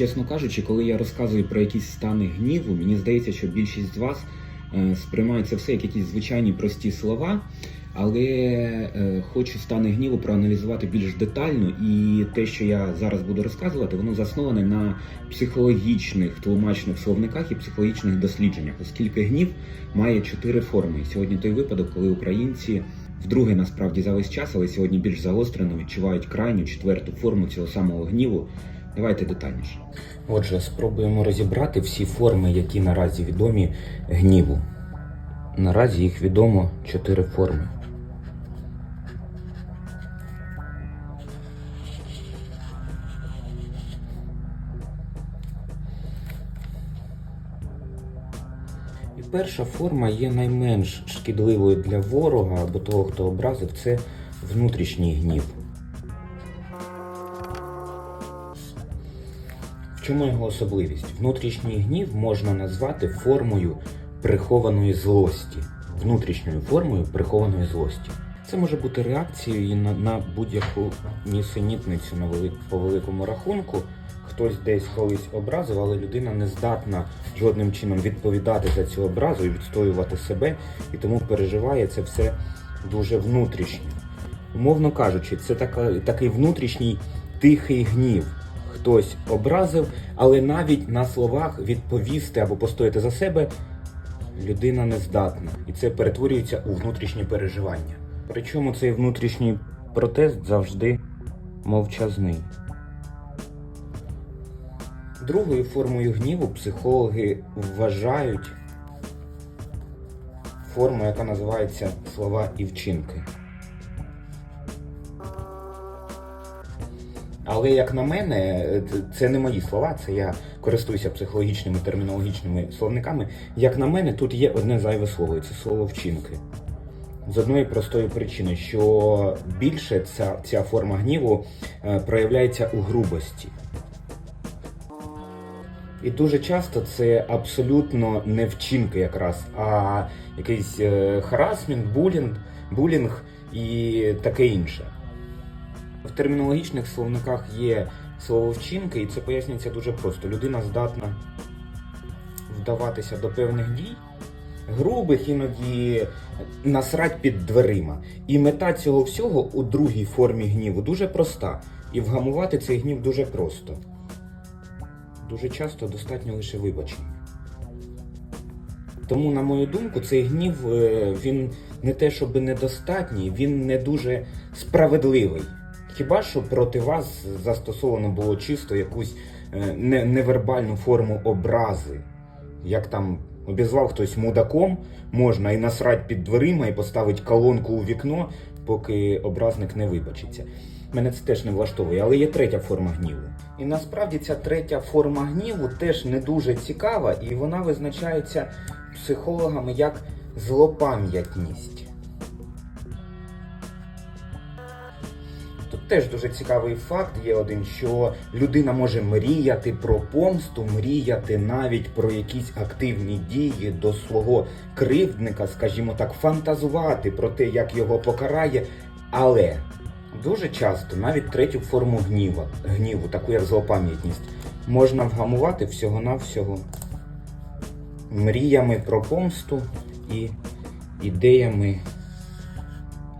Чесно кажучи, коли я розказую про якісь стани гніву, мені здається, що більшість з вас е, сприймають це все як якісь звичайні прості слова. Але е, хочу стани гніву проаналізувати більш детально, і те, що я зараз буду розказувати, воно засноване на психологічних тлумачних словниках і психологічних дослідженнях, оскільки гнів має чотири форми. І сьогодні той випадок, коли українці вдруге насправді за весь час, але сьогодні більш загострено відчувають крайню четверту форму цього самого гніву. Давайте детальніше. Отже, спробуємо розібрати всі форми, які наразі відомі гніву. Наразі їх відомо чотири форми. І перша форма є найменш шкідливою для ворога або того, хто образив, це внутрішній гнів. Чому його особливість? Внутрішній гнів можна назвати формою прихованої злості. Внутрішньою формою прихованої злості. Це може бути реакцією на, на будь-яку нісенітницю на велик, по великому рахунку. Хтось десь колись образив, але людина не здатна жодним чином відповідати за цю образу і відстоювати себе, і тому переживає це все дуже внутрішньо. Умовно кажучи, це така, такий внутрішній тихий гнів. Хтось образив, але навіть на словах відповісти або постояти за себе людина не здатна. І це перетворюється у внутрішнє переживання. Причому цей внутрішній протест завжди мовчазний. Другою формою гніву психологи вважають форму, яка називається слова і вчинки. Але як на мене, це не мої слова, це я користуюся психологічними термінологічними словниками. Як на мене, тут є одне зайве слово, і це слово вчинки. З одної простої причини, що більше ця, ця форма гніву е, проявляється у грубості. І дуже часто це абсолютно не вчинки якраз, а якийсь е, харасмент, булінг, булінг і таке інше. В термінологічних словниках є слово вчинки, і це пояснюється дуже просто. Людина здатна вдаватися до певних дій, грубих, іноді насрать під дверима. І мета цього всього у другій формі гніву дуже проста. І вгамувати цей гнів дуже просто. Дуже часто достатньо лише вибачення. Тому, на мою думку, цей гнів е, він не те, щоб недостатній, він не дуже справедливий. Хіба що проти вас застосовано було чисто якусь е, не- невербальну форму образи, як там обізвав хтось мудаком, можна і насрать під дверима, і поставити колонку у вікно, поки образник не вибачиться. Мене це теж не влаштовує, але є третя форма гніву. І насправді ця третя форма гніву теж не дуже цікава, і вона визначається психологами як злопам'ятність. Теж дуже цікавий факт є один, що людина може мріяти про помсту, мріяти навіть про якісь активні дії до свого кривдника, скажімо так, фантазувати про те, як його покарає. Але дуже часто навіть третю форму гніва, гніву, таку як злопам'ятність, можна вгамувати всього-навсього мріями про помсту і ідеями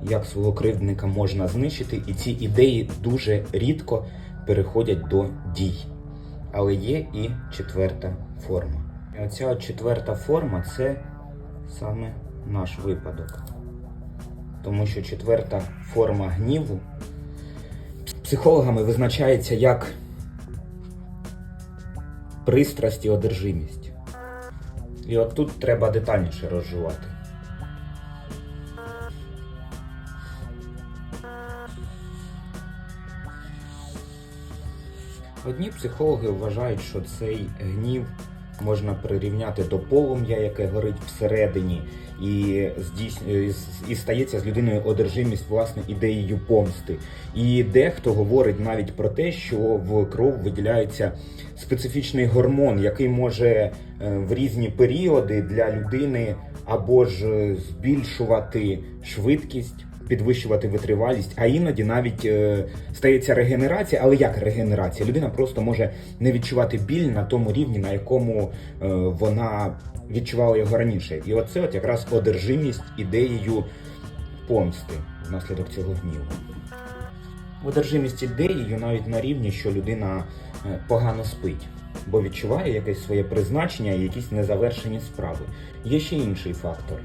як свого кривдника можна знищити, і ці ідеї дуже рідко переходять до дій. Але є і четверта форма. І оця четверта форма це саме наш випадок. Тому що четверта форма гніву психологами визначається як пристрасть і одержимість. І от тут треба детальніше розжувати. Одні психологи вважають, що цей гнів можна прирівняти до полум'я, яке горить всередині, і здійс... і стається з людиною одержимість власне ідеєю помсти. І дехто говорить навіть про те, що в кров виділяється специфічний гормон, який може е, в різні періоди для людини або ж е, збільшувати швидкість підвищувати витривалість, а іноді навіть е, стається регенерація. Але як регенерація? Людина просто може не відчувати біль на тому рівні, на якому е, вона відчувала його раніше. І оце от якраз одержимість ідеєю помсти внаслідок цього гніву. Одержимість ідеєю навіть на рівні, що людина е, погано спить, бо відчуває якесь своє призначення і якісь незавершені справи. Є ще інший фактор.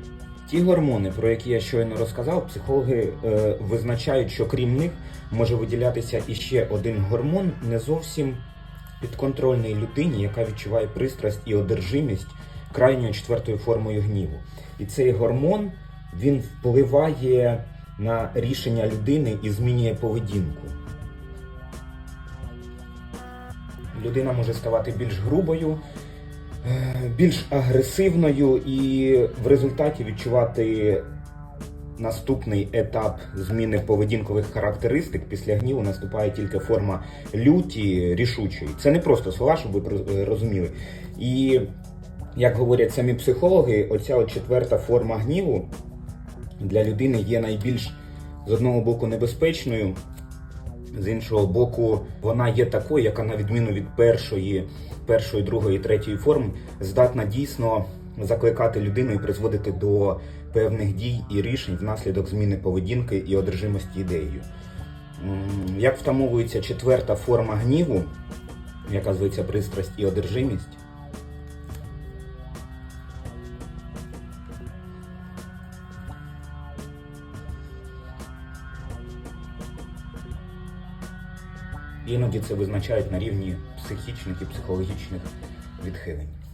Ті гормони, про які я щойно розказав, психологи е, визначають, що крім них може виділятися іще один гормон, не зовсім підконтрольний людині, яка відчуває пристрасть і одержимість крайньою четвертою формою гніву. І цей гормон він впливає на рішення людини і змінює поведінку. Людина може ставати більш грубою, більш агресивною і в результаті відчувати наступний етап зміни поведінкових характеристик. Після гніву наступає тільки форма люті, рішучої. Це не просто слова, щоб ви розуміли. І як говорять самі психологи, оця от четверта форма гніву для людини є найбільш з одного боку небезпечною, з іншого боку, вона є такою, яка на відміну від першої, першої, другої, третьої форм, здатна дійсно закликати людину і призводити до певних дій і рішень внаслідок зміни поведінки і одержимості ідеєю. Як втамовується четверта форма гніву, яка зветься пристрасть і одержимість, Іноді це визначають на рівні психічних і психологічних відхилень.